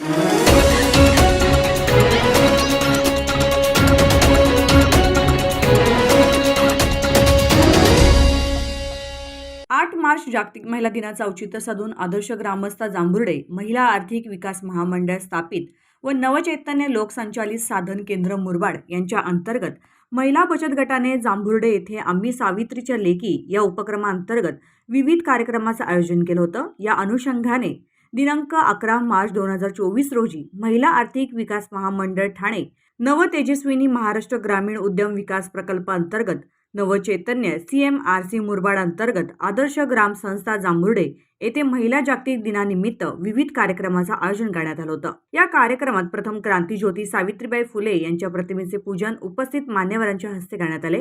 आठ मार्च जागतिक महिला दिनाचं औचित्य साधून आदर्श ग्रामस्थ जांभुर्डे महिला आर्थिक विकास महामंडळ स्थापित व नवचैतन्य लोकसंचालित साधन केंद्र मुरबाड यांच्या अंतर्गत महिला बचत गटाने जांभुर्डे येथे आम्ही सावित्रीच्या लेकी या उपक्रमाअंतर्गत विविध कार्यक्रमाचं आयोजन केलं होतं. या अनुषंगाने दिनांक अकरा मार्च दोन हजार चोवीस रोजी महिला आर्थिक विकास महामंडळ ठाणे नव तेजस्विनी महाराष्ट्र ग्रामीण उद्यम विकास प्रकल्पांतर्गत Navchaitanya C M R C Murbad अंतर्गत आदर्श ग्राम संस्था जांभुर्डे येथे महिला जागतिक दिनानिमित्त विविध कार्यक्रमाचं आयोजन करण्यात आलं होतं. या कार्यक्रमात प्रथम क्रांतीज्योती सावित्रीबाई फुले यांच्या प्रतिमेचे पूजन उपस्थित मान्यवरांच्या हस्ते करण्यात आले.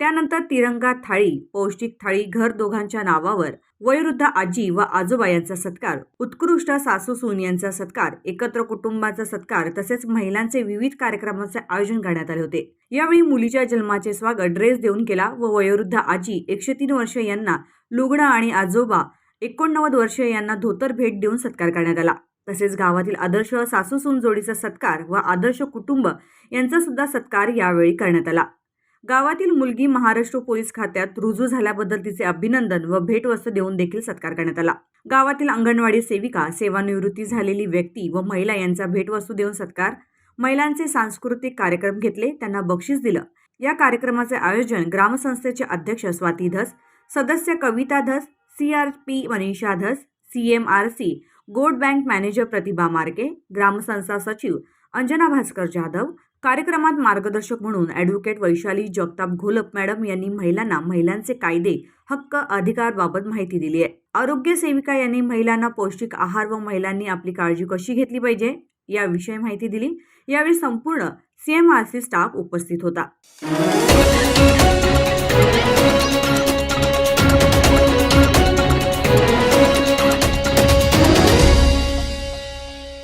त्यानंतर तिरंगा थाळी पौष्टिक थाळी घर दोघांच्या नावावर वयोवृद्ध आजी व आजोबा यांचा सत्कार उत्कृष्ट सासू सून यांचा सत्कार एकत्र कुटुंबाचा सत्कार तसेच महिलांचे विविध कार्यक्रमांचे आयोजन करण्यात आले होते. यावेळी मुलीच्या जन्माचे स्वागत ड्रेस देऊन केला व वयोवृद्ध आजी एकशे तीन वर्षे यांना लुगडं आणि आजोबा एकोणनव्वद वर्षे यांना धोतर भेट देऊन सत्कार करण्यात आला. तसेच गावातील आदर्श सासू सून जोडीचा सत्कार व आदर्श कुटुंब यांचा सुद्धा सत्कार यावेळी करण्यात आला. गावातील मुलगी महाराष्ट्र पोलीस खात्यात रुजू झाल्याबद्दल तिचे अभिनंदन व भेटवस्तू देऊन देखील सत्कार करण्यात आला. गावातील अंगणवाडी सेविका सेवानिवृत्ती झालेली व्यक्ती व महिला यांचा भेटवस्तू देऊन सत्कार. महिलांचे सांस्कृतिक कार्यक्रम घेतले त्यांना बक्षीस दिलं. या कार्यक्रमाचे आयोजन ग्रामसंस्थेचे अध्यक्ष स्वाती धस सदस्य Kavita Dhas C R P Manisha Dhas C M R C गोड बँक मॅनेजर प्रतिभा मार्के ग्रामसंस्था सचिव अंजना भास्कर जाधव कार्यक्रमात मार्गदर्शक म्हणून ॲडव्होकेट वैशाली जगताप घोलप मॅडम यांनी महिलांना महिलांचे कायदे हक्क अधिकारबाबत माहिती दिली आहे. आरोग्य सेविका यांनी महिलांना पौष्टिक आहार व महिलांनी आपली काळजी कशी घेतली पाहिजे? याविषयी माहिती दिली. यावेळी संपूर्ण सीएमआरसी स्टाफ उपस्थित होता.